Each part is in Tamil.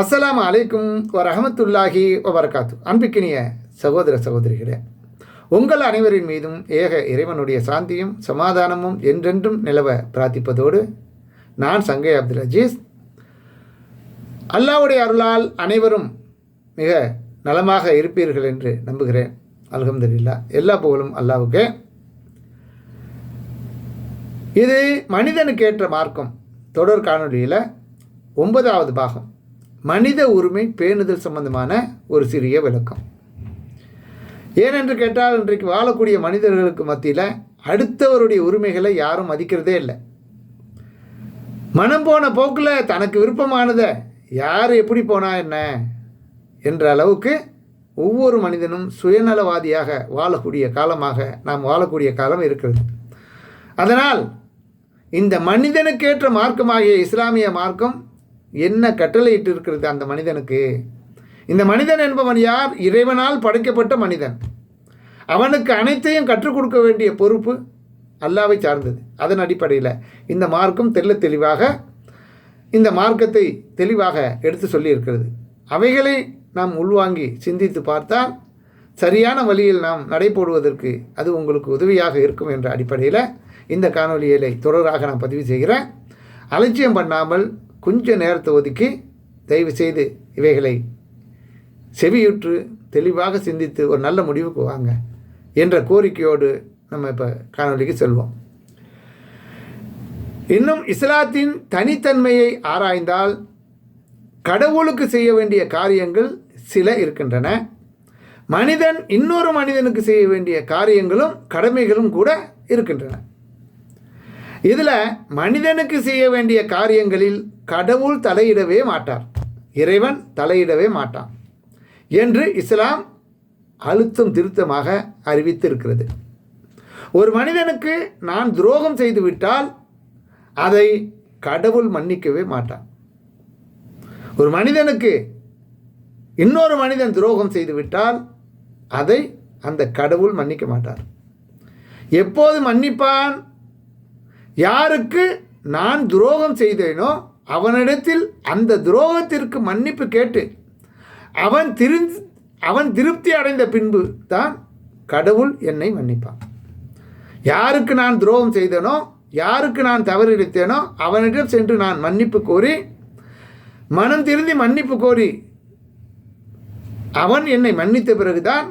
அஸ்ஸலாமு அலைக்கும் வரஹமத்துல்லாஹி வரகாத்து அன்பிக்கினிய சகோதர சகோதரிகளே உங்கள் அனைவரின் மீதும் ஏக இறைவனுடைய சாந்தியும் சமாதானமும் என்றென்றும் நிலவ பிரார்த்திப்பதோடு நான் சங்கை அப்துல் அஜீஸ். அல்லாவுடைய அருளால் அனைவரும் மிக நலமாக இருப்பீர்கள் என்று நம்புகிறேன். அலகம்துல்லா எல்லா புகழும் அல்லாவுக்கு. இது மனிதனுக்கேற்ற மார்க்கம் தொடர் காணொளியில் ஒன்பதாவது பாகம். மனித உரிமை பேணுதல் சம்பந்தமான ஒரு சிறிய விளக்கம். ஏனென்று கேட்டால் இன்றைக்கு வாழக்கூடிய மனிதர்களுக்கு மத்தியில் அடுத்தவருடைய உரிமைகளை யாரும் மதிக்கிறதே இல்லை. மனம் போன போக்கில் தனக்கு விருப்பமானதை யார் எப்படி போனா என்ன என்ற அளவுக்கு ஒவ்வொரு மனிதனும் சுயநலவாதியாக வாழக்கூடிய காலமாக நாம் வாழக்கூடிய காலம் இருக்கிறது. அதனால் இந்த மனிதனுக்கேற்ற மார்க்கமாகிய இஸ்லாமிய மார்க்கம் என்ன கட்டளையிட்டு இருக்கிறது அந்த மனிதனுக்கு? இந்த மனிதன் என்பவன் யார்? இறைவனால் படைக்கப்பட்ட மனிதன். அவனுக்கு அனைத்தையும் கற்றுக் கொடுக்க வேண்டிய பொறுப்பு அல்லாவை சார்ந்தது. அதன் அடிப்படையில் இந்த மார்க்கம் தெல்ல தெளிவாக இந்த மார்க்கத்தை தெளிவாக எடுத்து சொல்லியிருக்கிறது. அவைகளை நாம் உள்வாங்கி சிந்தித்து பார்த்தால் சரியான வழியில் நாம் நடைபோடுவதற்கு அது உங்களுக்கு உதவியாக இருக்கும் என்ற அடிப்படையில் இந்த காணொலியலை தொடராக நான் பதிவு செய்கிறேன். அலட்சியம் பண்ணாமல் கொஞ்ச நேரத்தை ஒதுக்கி தயவு செய்து இவைகளை செவியுற்று தெளிவாக சிந்தித்து ஒரு நல்ல முடிவுக்கு வாங்க என்ற கோரிக்கையோடு நம்ம இப்போ காணொலிக்கு செல்வோம். இன்னும் இஸ்லாத்தின் தனித்தன்மையை ஆராய்ந்தால் கடவுளுக்கு செய்ய வேண்டிய காரியங்கள் சில இருக்கின்றன. மனிதன் இன்னொரு மனிதனுக்கு செய்ய வேண்டிய காரியங்களும் கடமைகளும் கூட இருக்கின்றன. இதில் மனிதனுக்கு செய்ய வேண்டிய காரியங்களில் கடவுள் தலையிடவே மாட்டார். இறைவன் தலையிடவே மாட்டான் என்று இஸ்லாம் அழுத்தம் திருத்தமாக அறிவித்திருக்கிறது. ஒரு மனிதனுக்கு நான் துரோகம் செய்துவிட்டால் அதை கடவுள் மன்னிக்கவே மாட்டான் ஒரு மனிதனுக்கு இன்னொரு மனிதன் துரோகம் செய்துவிட்டால் அதை அந்த கடவுள் மன்னிக்க மாட்டார். எப்போது மன்னிப்பான்? யாருக்கு நான் துரோகம் செய்தேனோ அவனிடத்தில் அந்த துரோகத்திற்கு மன்னிப்பு கேட்டு அவன் திரு அவன் திருப்தி அடைந்த பின்பு தான் கடவுள் என்னை மன்னிப்பான். யாருக்கு நான் துரோகம் செய்தேனோ யாருக்கு நான் தவறிழைத்தேனோ அவனிடம் சென்று நான் மன்னிப்பு கோரி மனம் திருந்தி மன்னிப்பு கோரி அவன் என்னை மன்னித்த பிறகுதான்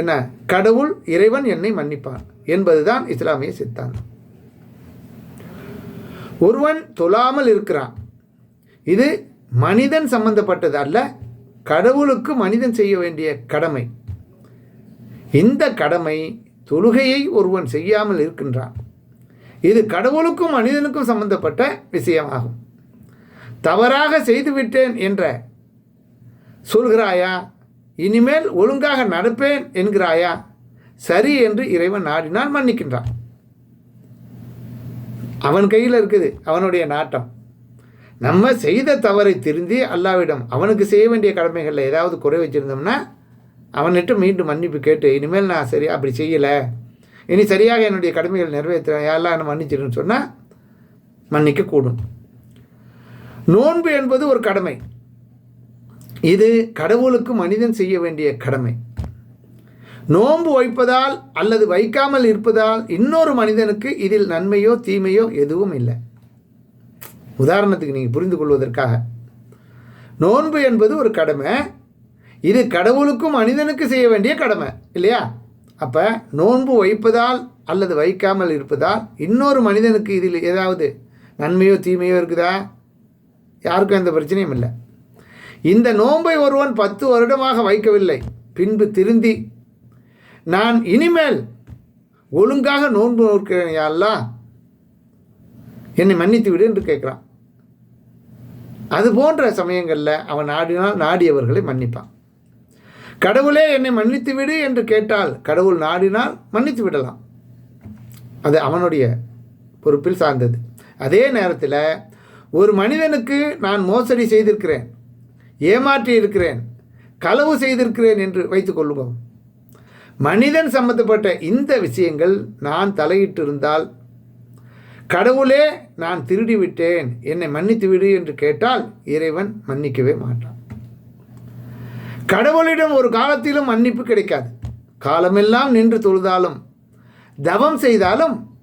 என்ன கடவுள் இறைவன் என்னை மன்னிப்பான் என்பதுதான் இஸ்லாமிய சித்தாந்தம். ஒருவன் தொழாமல் இருக்கிறான். இது மனிதன் சம்பந்தப்பட்டது அல்ல கடவுளுக்கு மனிதன் செய்ய வேண்டிய கடமை. இந்த கடமை தொழுகையை ஒருவன் செய்யாமல் இருக்கின்றான். இது கடவுளுக்கும் மனிதனுக்கும் சம்பந்தப்பட்ட விஷயமாகும். தவறாக செய்துவிட்டேன் என்ற சொல்கிறாயா? இனிமேல் ஒழுங்காக நடப்பேன் என்கிறாயா? சரி என்று இறைவன் நாடினால் மன்னிக்கின்றான். அவன் கையில் இருக்குது அவனுடைய நாட்டம். நம்ம செய்த தவறை திருந்தி அல்லாவிடம் அவனுக்கு செய்ய வேண்டிய கடமைகளில் ஏதாவது குறை வச்சுருந்தோம்னா அவன்கிட்ட மீண்டும் மன்னிப்பு கேட்டு இனிமேல் நான் சரி அப்படி செய்யலை. இனி சரியாக என்னுடைய கடமைகள் நிறைவேற்றுறேன் யாரெல்லாம் என்ன சொன்னால் மன்னிக்கக்கூடும் நோன்பு என்பது ஒரு கடமை. இது கடவுளுக்கு மனிதன் செய்ய வேண்டிய கடமை. நோன்பு வைப்பதால் அல்லது வைக்காமல் இருப்பதால் இன்னொரு மனிதனுக்கு இதில் நன்மையோ தீமையோ எதுவும் இல்லை. உதாரணத்துக்கு நீங்கள் புரிந்து கொள்வதற்காக. நோன்பு என்பது ஒரு கடமை. இது கடவுளுக்கும் மனிதனுக்கு செய்ய வேண்டிய கடமை இல்லையா? அப்போ நோன்பு வைப்பதால் அல்லது வைக்காமல் இருப்பதால் இன்னொரு மனிதனுக்கு இதில் ஏதாவது நன்மையோ தீமையோ இருக்குதா? யாருக்கும் எந்த பிரச்சனையும் இல்லை. இந்த நோன்பை ஒருவன் பத்து வருடமாக வைக்கவில்லை. பின்பு திருந்தி நான் இனிமேல் ஒழுங்காக நோன்பு நோக்கிறேன் யாரெல்லாம் என்னை மன்னித்து விடு என்று கேட்குறான். அது போன்ற சமயங்களில் அவன் நாடினால் நாடியவர்களை மன்னிப்பான். கடவுளே என்னை மன்னித்து விடு என்று கேட்டால் கடவுள் நாடினால் மன்னித்து விடலாம். அது அவனுடைய பொறுப்பில் சார்ந்தது. அதே நேரத்தில் ஒரு மனிதனுக்கு நான் மோசடி செய்திருக்கிறேன் ஏமாற்றி இருக்கிறேன் களவு செய்திருக்கிறேன் என்று வைத்துக்கொள்ளுவோம் மனிதன் சம்பந்தப்பட்ட இந்த விஷயங்கள் நான் தலையிட்டிருந்தால் கடவுளே நான் திருடி விட்டேன் என்னை மன்னித்து விடு என்று கேட்டால் இறைவன் மன்னிக்கவே மாட்டான். கடவுளிடம் ஒரு காலத்திலும் மன்னிப்பு கிடைக்காது. காலமெல்லாம் நின்று தொழுதாலும் தவம் செய்தாலும்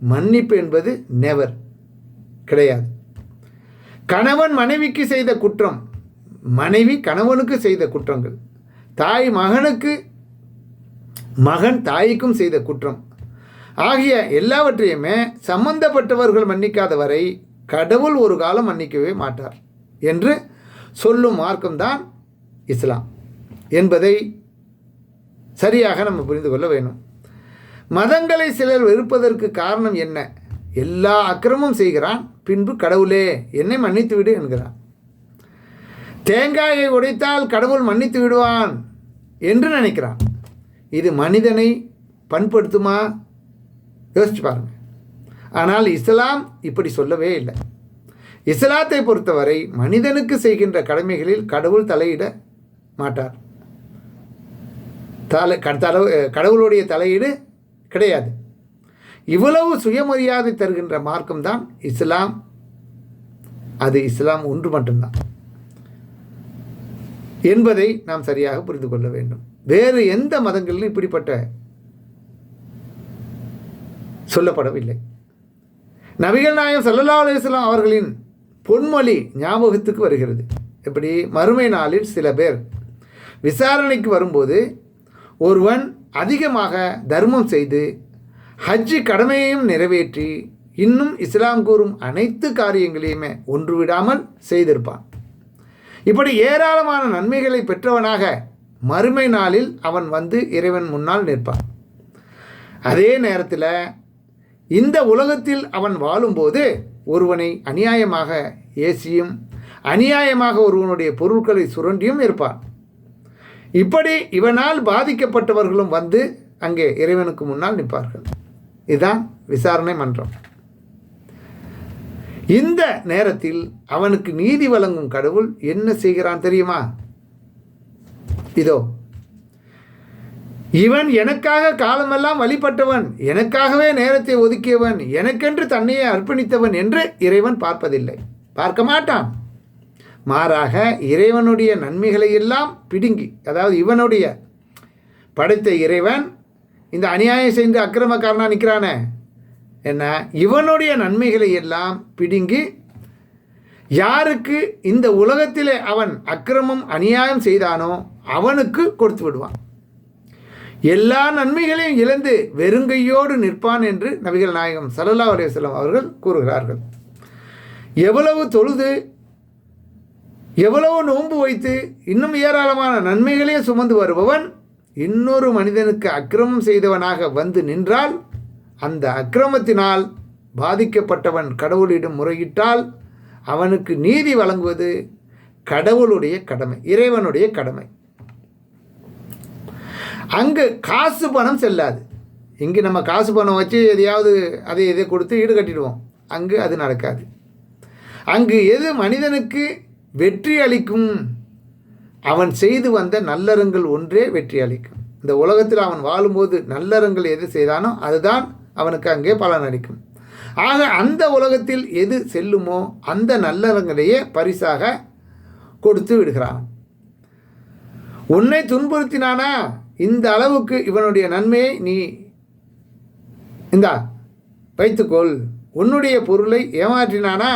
மன்னிப்பு என்பது நெவர் கிடையாது. கணவன் மனைவிக்கு செய்த குற்றம் மனைவி கணவனுக்கு செய்த குற்றங்கள் தாய் மகனுக்கு மகன் தாய்க்கும் செய்த குற்றம். ஆகிய எல்லாவற்றையுமே சம்பந்தப்பட்டவர்கள் மன்னிக்காத வரை கடவுள் ஒரு காலம் மன்னிக்கவே மாட்டார் என்று சொல்லும் மார்க்கம்தான் இஸ்லாம் என்பதை சரியாக நம்ம புரிந்து கொள்ள வேணும் மதங்களை சிலர் வெறுப்பதற்கு காரணம் என்ன? எல்லா அக்கிரமும் செய்கிறான் பின்பு கடவுளே என்னை மன்னித்து விடு என்கிறான். தேங்காயை உடைத்தால் கடவுள் மன்னித்து விடுவான் என்று நினைக்கிறான். இது மனிதனை பண்படுத்துமா? யோசிச்சு பாருங்கள் ஆனால் இஸ்லாம் இப்படி சொல்லவே இல்லை. இஸ்லாத்தை பொறுத்தவரை மனிதனுக்கு செய்கின்ற கடமைகளில் கடவுள் தலையிட மாட்டார். தலை தலை கடவுளுடைய தலையீடு கிடையாது. இவ்வளவு சுயமரியாதை தருகின்ற மார்க்கம்தான் இஸ்லாம். அது இஸ்லாம் ஒன்று மட்டும்தான். என்பதை நாம் சரியாக புரிந்து கொள்ள வேண்டும். வேறு எந்த மதங்களிலும் இப்படிப்பட்ட சொல்லப்படவில்லை. நபிகள் நாயம் சல்லல்லா அலுவலாம் அவர்களின் பொன்மொழி ஞாபகத்துக்கு வருகிறது. இப்படி மறுமை நாளில் சில பேர் விசாரணைக்கு வரும்போது ஒருவன் அதிகமாக தர்மம் செய்து ஹஜ்ஜு கடமையையும் நிறைவேற்றி இன்னும் இஸ்லாம் கூறும் அனைத்து காரியங்களையுமே ஒன்று விடாமல் செய்திருப்பான். இப்படி ஏராளமான நன்மைகளை பெற்றவனாக மறுமை நாளில் அவன் வந்து இறைவன் முன்னால் நிற்பான். அதே நேரத்தில் இந்த உலகத்தில் அவன் வாழும்போது ஒருவனை அநியாயமாக ஏசியும் அநியாயமாக ஒருவனுடைய பொருட்களை சுரண்டியும் இருப்பான். இப்படி இவனால் பாதிக்கப்பட்டவர்களும் வந்து அங்கே இறைவனுக்கு முன்னால் நிற்பார்கள். இதுதான் விசாரணை மன்றம். இந்த நேரத்தில் அவனுக்கு நீதி வழங்கும் கடவுள் என்ன செய்கிறான் தெரியுமா? இதோ இவன் எனக்காக காலமெல்லாம் வழிபட்டவன் எனக்காகவே நேரத்தை ஒதுக்கியவன் எனக்கென்று தன்னையே அர்ப்பணித்தவன் என்று இறைவன் பார்ப்பதில்லை. பார்க்க மாட்டான். மாறாக இறைவனுடைய நன்மைகளை எல்லாம் பிடுங்கி அதாவது இவனுடைய படைத்த இறைவன் இந்த அநியாயம் செய்து அக்கிரமக்காரனாக நிற்கிறானே என்ன இவனுடைய நன்மைகளை எல்லாம் பிடுங்கி யாருக்கு இந்த உலகத்திலே அவன் அக்கிரமம் அநியாயம் செய்தானோ அவனுக்கு கொடுத்து விடுவான். எல்லா நன்மைகளையும் இழந்து வெறுங்கையோடு நிற்பான் என்று நபிகள் நாயகம் சல்லல்லா அலையம் அவர்கள் கூறுகிறார்கள். எவ்வளவு தொழுது எவ்வளவு நோன்பு வைத்து இன்னும் ஏராளமான நன்மைகளே சுமந்து வருபவன் இன்னொரு மனிதனுக்கு அக்கிரமம் செய்தவனாக வந்து நின்றால் அந்த அக்கிரமத்தினால் பாதிக்கப்பட்டவன் கடவுளிடம் முறையிட்டால் அவனுக்கு நீதி வழங்குவது கடவுளுடைய கடமை இறைவனுடைய கடமை. அங்கே காசு பணம் செல்லாது. இங்கே நம்ம காசு பணம் வச்சு எதையாவது அதை இதை கொடுத்து ஈடு கட்டிடுவோம். அங்கு அது நடக்காது. அங்கு எது மனிதனுக்கு வெற்றி அளிக்கும்? அவன் செய்து வந்த நல்லறங்கள் ஒன்றே வெற்றி அளிக்கும். இந்த உலகத்தில் அவன் வாழும்போது நல்லறங்கள் எது செய்தானோ அதுதான் அவனுக்கு அங்கே பலன் அளிக்கும். ஆக அந்த உலகத்தில் எது செல்லுமோ அந்த நல்லறங்களையே பரிசாக கொடுத்து விடுகிறான். உன்னை துன்புறுத்தினானா? இந்த அளவுக்கு இவனுடைய நன்மையை நீ இந்தா வைத்துக்கொள். உன்னுடைய பொருளை ஏமாற்றினானா?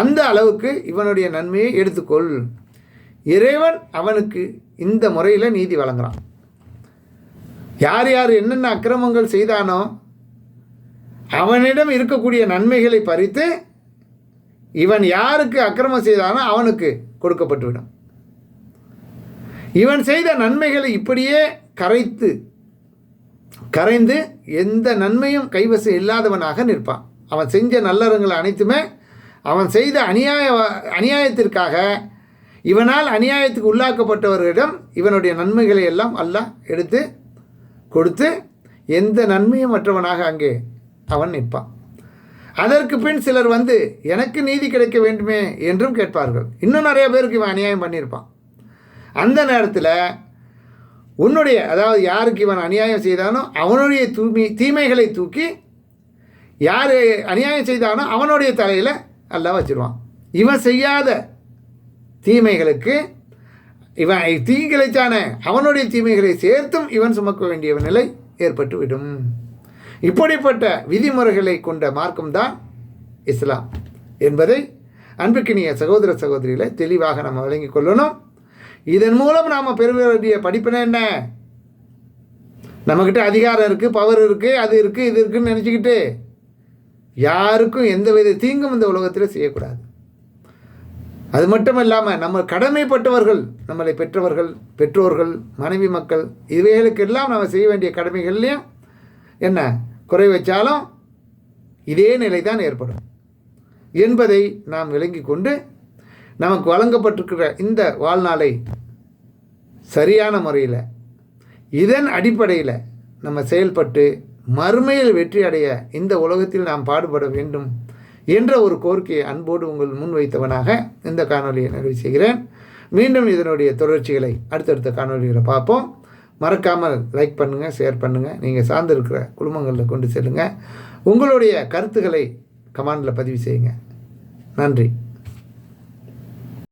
அந்த அளவுக்கு இவனுடைய நன்மையை எடுத்துக்கொள். இறைவன் அவனுக்கு இந்த முறையில் நீதி வழங்குறான். யார் யார் என்னென்ன அக்கிரமங்கள் செய்தானோ அவனிடம் இருக்கக்கூடிய நன்மைகளை பறித்து இவன் யாருக்கு அக்கிரமம் செய்தானோ அவனுக்கு கொடுக்கப்பட்டுவிடும். இவன் செய்த நன்மைகளை இப்படியே கரைத்து கரைந்து எந்த நன்மையும் கைவசம் இல்லாதவனாக நிற்பான். அவன் செஞ்ச நல்லறங்களை அனைத்துமே அவன் செய்த அநியாய அநியாயத்திற்காக இவனால் அநியாயத்துக்கு உள்ளாக்கப்பட்டவர்களிடம் இவனுடைய நன்மைகளை எல்லாம் அல்லாஹ் எடுத்து கொடுத்து எந்த நன்மையும் மற்றவனாக அங்கே அவன் நிற்பான். அதற்கு பின் சிலர் வந்து எனக்கு நீதி கிடைக்க வேண்டுமே என்றும் கேட்பார்கள். இன்னும் நிறைய பேருக்கு இவன் அநியாயம் பண்ணியிருப்பான். அந்த நேரத்தில் உன்னுடைய அதாவது யாருக்கு இவன் அநியாயம் செய்தானோ அவனுடைய தூமி தீமைகளை தூக்கி யார் அநியாயம் செய்தானோ அவனுடைய தலையில் எல்லாம் வச்சுருவான். இவன் செய்யாத தீமைகளுக்கு இவன் தீங்கிழைச்சான அவனுடைய தீமைகளை சேர்த்தும் இவன் சுமக்க வேண்டிய நிலை ஏற்பட்டுவிடும். இப்படிப்பட்ட விதிமுறைகளை கொண்ட மார்க்கம்தான் இஸ்லாம். என்பதை அன்புக்கினிய சகோதர சகோதரிகளை தெளிவாக நம்ம வழங்கிக் கொள்ளணும். இதன் மூலம் நாம் பெற வேண்டிய படிப்பினை என்ன? நம்மக்கிட்ட அதிகாரம் இருக்குது பவர் இருக்குது அது இருக்குது இது இருக்குதுன்னு நினச்சிக்கிட்டு யாருக்கும் எந்த வித தீங்கும் இந்த உலகத்தில் செய்யக்கூடாது. அது மட்டும் இல்லாமல் நம்ம கடமைப்பட்டவர்கள் நம்மளை பெற்றவர்கள் பெற்றோர்கள் மனைவி மக்கள் இவைகளுக்கெல்லாம் நம்ம செய்ய வேண்டிய கடமைகள்லையும் என்ன? குறை வச்சாலும் இதே நிலை தான் ஏற்படும். என்பதை நாம் விளங்கி கொண்டு நமக்கு வழங்கப்பட்டிருக்கிற இந்த வாழ்நாளை சரியான முறையில் இதன் அடிப்படையில் நம்ம செயல்பட்டு மறுமையில் வெற்றி அடைய இந்த உலகத்தில் நாம் பாடுபட வேண்டும் என்ற ஒரு கோரிக்கையை அன்போடு உங்கள் முன்வைத்தவனாக இந்த காணொலியை நிறைவு செய்கிறேன். மீண்டும் இதனுடைய தொடர்ச்சிகளை அடுத்தடுத்த காணொலிகளை பார்ப்போம். மறக்காமல் லைக் பண்ணுங்கள் ஷேர் பண்ணுங்கள் நீங்கள் சார்ந்திருக்கிற குடும்பங்களில் கொண்டு செல்லுங்கள் உங்களுடைய கருத்துக்களை கமாண்டில் பதிவு செய்யுங்க. நன்றி.